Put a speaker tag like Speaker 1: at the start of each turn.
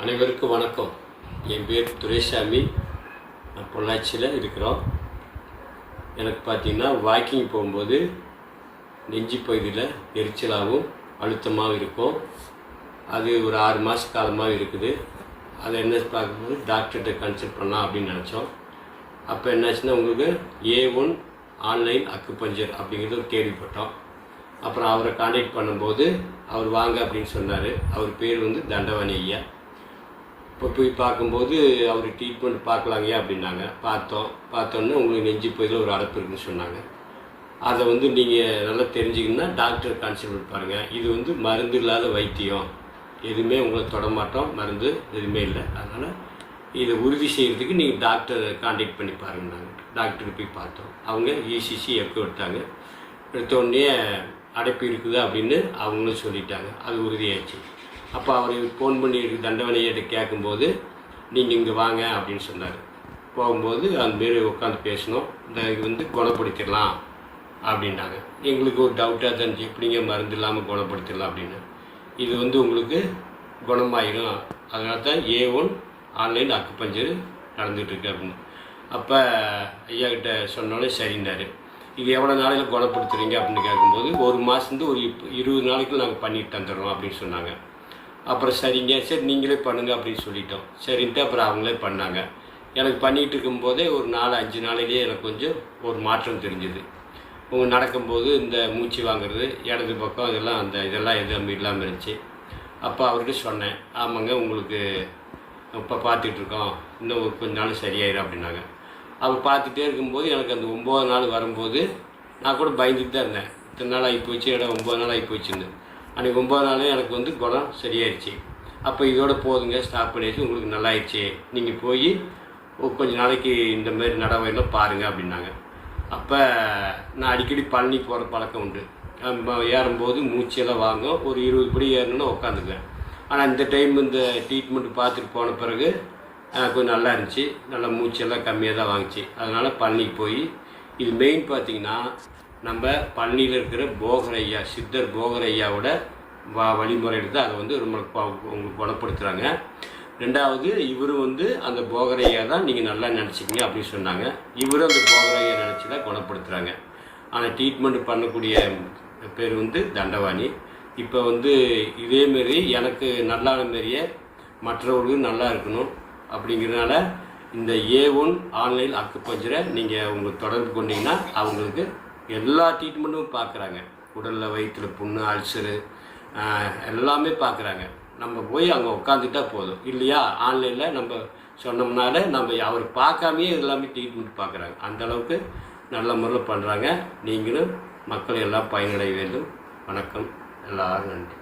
Speaker 1: அனைவருக்கும் வணக்கம். என் பேர் துரைசாமி. நான் பொள்ளாச்சியில் இருக்கிறோம். எனக்கு பார்த்தீங்கன்னா வாக்கிங் போகும்போது நெஞ்சு பகுதியில் எரிச்சலாகவும் அழுத்தமாகவும் இருக்கும். அது ஒரு ஆறு மாத காலமாக இருக்குது. அதை என்ன பார்க்கும்போது டாக்டர்கிட்ட கன்சல்ட் பண்ணலாம் அப்படின்னு நினச்சோம். அப்போ என்னாச்சுன்னா உங்களுக்கு ஏ ஒன் ஆன்லைன் அக்குபஞ்சர் அப்படிங்கிறது ஒரு கேள்விப்பட்டோம். அப்புறம் அவரை காண்டாக்ட் பண்ணும்போது அவர் வாங்க அப்படின்னு சொன்னார். அவர் பேர் வந்து தண்டவாணி ஐயா இப்போ போய் பார்க்கும்போது அவர் ட்ரீட்மெண்ட் பார்க்கலாங்கய்யா அப்படின்னாங்க. பார்த்தோம். பார்த்தோன்னே உங்களுக்கு நெஞ்சு பகுதியில் ஒரு அடைப்பு இருக்குன்னு சொன்னாங்க. அதை வந்து நீங்கள் நல்லா தெரிஞ்சுக்கணுன்னா டாக்டர் கான்சல்ட் பாருங்கள் இது வந்து மருந்து இல்லாத வைத்தியம். எதுவுமே உங்களை தொடமாட்டோம் மருந்து எதுவுமே இல்லை. அதனால் இதை உறுதி செய்கிறதுக்கு நீங்கள் டாக்டரை காண்டாக்ட் பண்ணி பாருங்க நாங்கள் டாக்டருக்கு போய் பார்த்தோம். அவங்க E இசிசி எக்கோ எடுத்தாங்க. எடுத்த உடனே அடைப்பு இருக்குது அப்படின்னு அவங்களும் சொல்லிட்டாங்க. அது உறுதியாச்சு அப்போ அவர் ஃபோன் பண்ணி தண்டவனையிட்ட கேட்கும்போது நீங்கள் இங்கே வாங்க அப்படின்னு சொன்னார். போகும்போது அந்த மாரி உட்காந்து பேசணும். இந்த இது வந்து குணப்படுத்திடலாம் அப்படின்னாங்க. எங்களுக்கு ஒரு டவுட்டாக தெரிஞ்சு எப்படிங்க மருந்து இல்லாமல் குணப்படுத்திடலாம் அப்படின்னு. இது வந்து உங்களுக்கு குணமாயிரும். அதனால தான் ஏ ஒன் ஆன்லைன் அக்குப்பஞ்சர் நடந்துகிட்ருக்கு அப்படின்னு. அப்போ ஐயா கிட்ட சொன்னோன்னே சரின்னாரு. இது எவ்வளோ நாளையில் குணப்படுத்துறீங்க அப்படின்னு கேட்கும்போது ஒரு மாதத்துலேருந்து ஒரு இருபது நாளைக்கு நாங்கள் பண்ணிட்டு தந்துடுறோம் அப்படின்னு சொன்னாங்க. அப்புறம் சரிங்க சரி நீங்களே பண்ணுங்கள் அப்படின்னு சொல்லிட்டோம். சரின்ட்டு அப்புறம் அவங்களே பண்ணாங்க. எனக்கு பண்ணிகிட்டு இருக்கும்போதே ஒரு நாலு அஞ்சு நாளையிலேயே எனக்கு கொஞ்சம் ஒரு மாற்றம் தெரிஞ்சுது. அவங்க நடக்கும்போது இந்த மூச்சு வாங்குறது இடது பக்கம் இதெல்லாம் அந்த இதெல்லாம் எதுவும் இல்லாமல் இருந்துச்சு. அப்போ அவர்கிட்ட சொன்னேன் ஆமாங்க உங்களுக்கு இப்போ பார்த்துட்ருக்கோம் இன்னும் ஒரு கொஞ்ச நாள் சரியாயிடும் அப்படின்னாங்க. அப்போ பார்த்துட்டே இருக்கும்போது எனக்கு அந்த ஒம்பது நாள் வரும்போது நான் கூட பயந்துட்டு தான் இருந்தேன். இத்தனை நாள் ஆகி போச்சு இடம் ஒம்பது நாள் ஆகி போச்சுன்னு அன்றைக்கி ஒம்பது நாளே எனக்கு வந்து குணம் சரியாயிடுச்சு அப்போ இதோட போதுங்க ஸ்டாப் பண்ணிடுச்சு உங்களுக்கு நல்லாயிடுச்சு நீங்கள் போய் கொஞ்சம் கொஞ்ச நாளைக்கு இந்த மாதிரி நடவையெல்லாம் பாருங்கள் அப்படின்னாங்க. அப்போ நான் அடிக்கடி பழனி போகிற பழக்கம் உண்டு. ஏறும்போது மூச்செல்லாம் வாங்கும். ஒரு இருபது படி ஏறணும்னு உட்காந்துக்குவேன். ஆனால் இந்த டைம் இந்த ட்ரீட்மெண்ட் பார்த்துட்டு போன பிறகு கொஞ்சம் நல்லா இருந்துச்சு. நல்லா மூச்செல்லாம் கம்மியாக தான் வாங்குச்சு. அதனால் பழனிக்கு போய் இது மெயின் பார்த்தீங்கன்னா நம்ம பழனியில் இருக்கிற போகரையா சித்தர் போகரையாவோட ஐயாவோட வ தான் அதை வந்து ரொம்ப உங்களுக்கு குணப்படுத்துகிறாங்க ரெண்டாவது இவரும் வந்து அந்த போகரையா தான் நீங்கள் நல்லா நினச்சிக்கிங்க அப்படின்னு சொன்னாங்க. இவரும் அந்த போகர் நினச்சி தான் குணப்படுத்துகிறாங்க ஆனால் ட்ரீட்மெண்ட் பண்ணக்கூடிய பேர் வந்து தண்டவாணி. இப்போ வந்து இதேமாரி எனக்கு நல்லான மாரியே மற்றவர்களுக்கு நல்லா இருக்கணும். அப்படிங்கிறதுனால இந்த ஏ ஒன் ஆன்லைன் அக்குப்பஞ்சரை நீங்கள் உங்களுக்கு தொடர்பு கொண்டீங்கன்னா அவங்களுக்கு எல்லா ட்ரீட்மெண்ட்டும் பார்க்குறாங்க உடலில் வயிற்றில் புண்ணு அல்சரு எல்லாமே பார்க்குறாங்க நம்ம போய் அங்கே உட்காந்துட்டா போதும். இல்லையா? ஆன்லைனில் நம்ம சொன்னோம்னால நம்ம அவர் பார்க்காமையே எல்லாமே ட்ரீட்மெண்ட் பார்க்குறாங்க அந்தளவுக்கு நல்ல முறையில் பண்ணுறாங்க நீங்களும் மக்கள் எல்லாம் பயனடைய வேண்டும். வணக்கம். எல்லாரும் நன்றி.